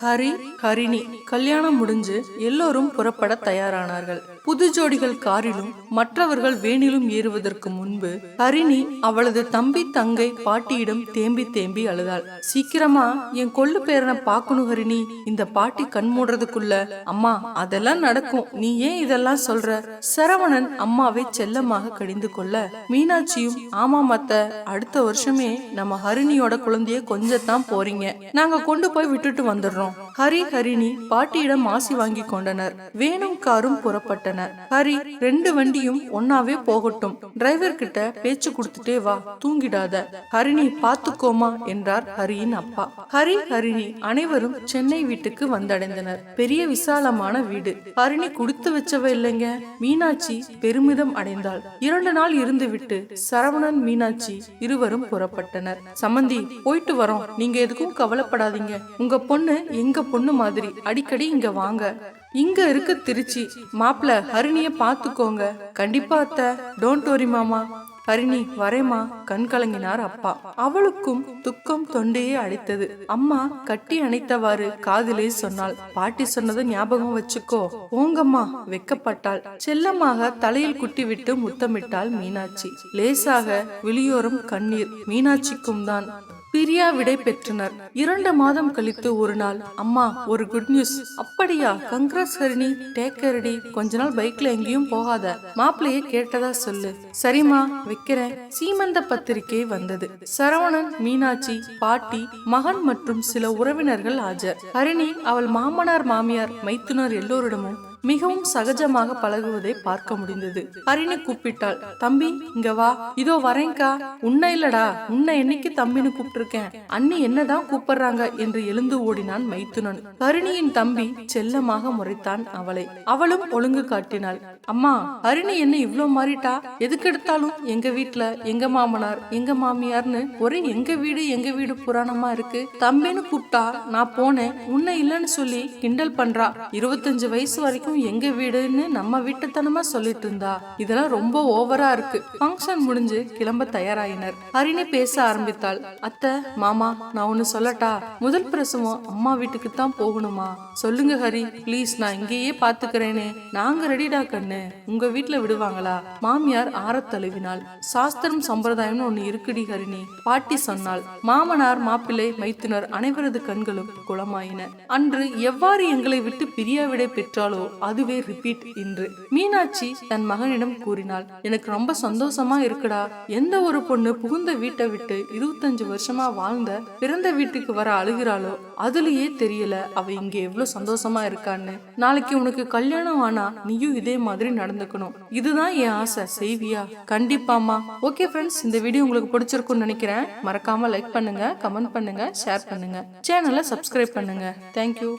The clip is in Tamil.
ஹரி ஹரிணி. கல்யாணம் முடிஞ்சு எல்லோரும் புறப்பட தயாரானார்கள். புது ஜோடிகள் காரிலும் மற்றவர்கள் வேனிலும் ஏறுவதற்கு முன்பு ஹரிணி அவளது தம்பி தங்கை பாட்டியிடம் தேம்பி தேம்பி அழுதாள். சீக்கிரமா என் கொள்ளு பேரனை பாக்கணும் ஹரிணி. இந்த பாட்டி கண் மூடுறதுக்குள்ள அம்மா அதெல்லாம் நடக்கும். நீ ஏன் இதெல்லாம் சொல்ற? சரவணன் அம்மாவை செல்லமாக கடிந்து கொள்ள மீனாட்சியும் ஆமா மத்த அடுத்த வருஷமே நம்ம ஹரிணியோட குழந்தைய கொஞ்சத்தான் போறீங்க. நாங்க கொண்டு போய் விட்டுட்டு வந்துடுறோம். ஹரி ஹரிணி பாட்டியிடம் ஆசி வாங்கி கொண்டனர். வேணும் காரும் புறப்பட்டனர் ஹரி ரெண்டு வண்டியும் ஒன்னாவே போகட்டும். டிரைவர் கிட்ட பேச்சு கொடுத்துட்டே வா தூங்கிடாத. ஹரிணி பாத்துக்கோமா என்றார் ஹரியின் அப்பா. ஹரி ஹரிணி அனைவரும் சென்னை வீட்டுக்கு வந்தடைந்தனர். பெரிய விசாலமான வீடு. ஹரிணி குடுத்து வச்சவ இல்லைங்க. மீனாட்சி பெருமிதம் அடைந்தாள். இரண்டு நாள் இருந்துவிட்டு சரவணன் மீனாட்சி இருவரும் புறப்பட்டனர். சம்மந்தி போயிட்டு வரோம். நீங்க எதுக்கும் கவலைப்படாதீங்க. உங்க பொண்ணு எங்க பொண்ணு மாதிரி. அடிக்கடி இங்க வாங்க. இங்க இருக்க திருச்சி. மாப்பிள ஹரிணிய பாத்துக்கோங்க. கண்டிப்பா அத்த. டோன்ட் வரி மாமா. ஹரிணி வரேமா கண் கலங்கினார் அப்பா. அவளுக்கும் துக்கம் தொண்டையே அடைத்தது. அம்மா கட்டி அணைத்தவாறு காதிலே சொன்னாள். பாட்டி சொன்னதை ஞாபகம் வச்சுக்கோ. ஓங்கம்மா வெக்கப்பட்டாள். செல்லமாக தலையில் குட்டி விட்டு முத்தமிட்டாள் மீனாட்சி. லேசாக வெளியோரம் கண்ணீர். மீனாட்சிக்கும் தான். பிரியா விடை பெற்றனர். இரண்டு மாதம் கழித்து ஒரு நாள் அம்மா ஒரு குட் நியூஸ் அப்படியா? கங்கிரஸ் ஹரிணி டேக்கரடி கொஞ்ச நாள் பைக்ல எங்கேயும் போகாத. மாப்பிள்ளைய கேட்டதா சொல்லு. சரிம்மா வைக்கிறேன். சீமந்த பத்திரிகை வந்தது. சரவணன் மீனாட்சி பாட்டி மகன் மற்றும் சில உறவினர்கள் ஆஜர். ஹரிணி அவள் மாமனார் மாமியார் மைத்துனர் எல்லோரிடமும் மிகவும் சகஜமாக பழகுவதை பார்க்க முடிந்தது. ஹரினு கூப்பிட்டாள். தம்பி இங்க வா. இதோ வரேன்க்கா. உன்னை இல்லடா. உன்னை என்னைக்கு தம்பின்னு கூப்பிட்டிருக்கேன். அண்ணி என்னதான் கூப்பிடுறாங்க? என்று எழுந்து ஓடினான் மைத்துனன். ஹரிணியின் தம்பி செல்லமாக முறைத்தான் அவளை. அவளும் ஒழுங்கு காட்டினாள். அம்மா அருணி என்ன இவ்வளோ மாறிட்டா? எதுக்கு எடுத்தாலும் எங்க வீட்டுல எங்க மாமனார் எங்க மாமியார்னு ஒரே எங்க வீடு எங்க வீடு புராணமா இருக்கு. தம்பின்னு கூப்பிட்டா நான் போனேன். உன்னை இல்லைன்னு சொல்லி கிண்டல் பண்றா. இருபத்தஞ்சு வயசு வரைக்கும் எங்க வீடுன்னு நம்ம வீட்டுத்தனமா சொல்லிட்டு இருந்தா. இதெல்லாம் ரொம்ப ஓவரா இருக்கு. ஃபங்க்ஷன் முடிஞ்சு கிளம்ப தயாராயினர். ஹரிணி பேச ஆரம்பித்தாள். அத்தை மாமா நான் ஒன்னு சொல்லட்டா? முதல் பிரசவம் அம்மா வீட்டுக்கு தான் போகணுமா? சொல்லுங்க ஹரி. ப்ளீஸ் நான் இங்கேயே பாத்துக்கிறேனே. நாங்க ரெடிடா கண்ணு. உங்க வீட்டுல விடுவாங்களா? மாமியார் ஆறத் தழுவினாள். சாஸ்திரம் சம்பிரதாயம்னு ஒண்ணு இருக்குடி ஹரிணி. பாட்டி சொன்னாள் மாமனார் மாப்பிள்ளை மைத்துனர் அனைவரது கண்களும் குளமாயின. அன்று எவ்வாறு எங்களை விட்டு பிரியாவிடை பெற்றாலோ அதுவே ரிப்பீட் இன்று. மீனாட்சி தன் மகனிடம் கூறினாள் எனக்கு ரொம்ப சந்தோஷமா இருக்குடா. எந்த ஒரு பொண்ணு புகுந்த வீட்டை விட்டு இருபத்தஞ்சு வருஷமா வாழ்ந்த பிறந்த வீட்டுக்கு வர அழுகிறாளோ அதுலயே தெரியல அவ இங்க எவ்வளவு சந்தோஷமா இருக்கான்னு. நாளைக்கு உனக்கு கல்யாணம் ஆனா நீயும் இதே மாதிரி மாதிரி நடந்துக்கணும். இதுதான் என் ஆசை செய்வியா? கண்டிப்பாமா ஓகே ஃப்ரெண்ட்ஸ் இந்த வீடியோ உங்களுக்கு பிடிச்சிருக்கும்னு நினைக்கிறேன். மறக்காம லைக் பண்ணுங்க கமெண்ட் பண்ணுங்க ஷேர் பண்ணுங்க. சேனலை சப்ஸ்கிரைப் பண்ணுங்க. தேங்க்யூ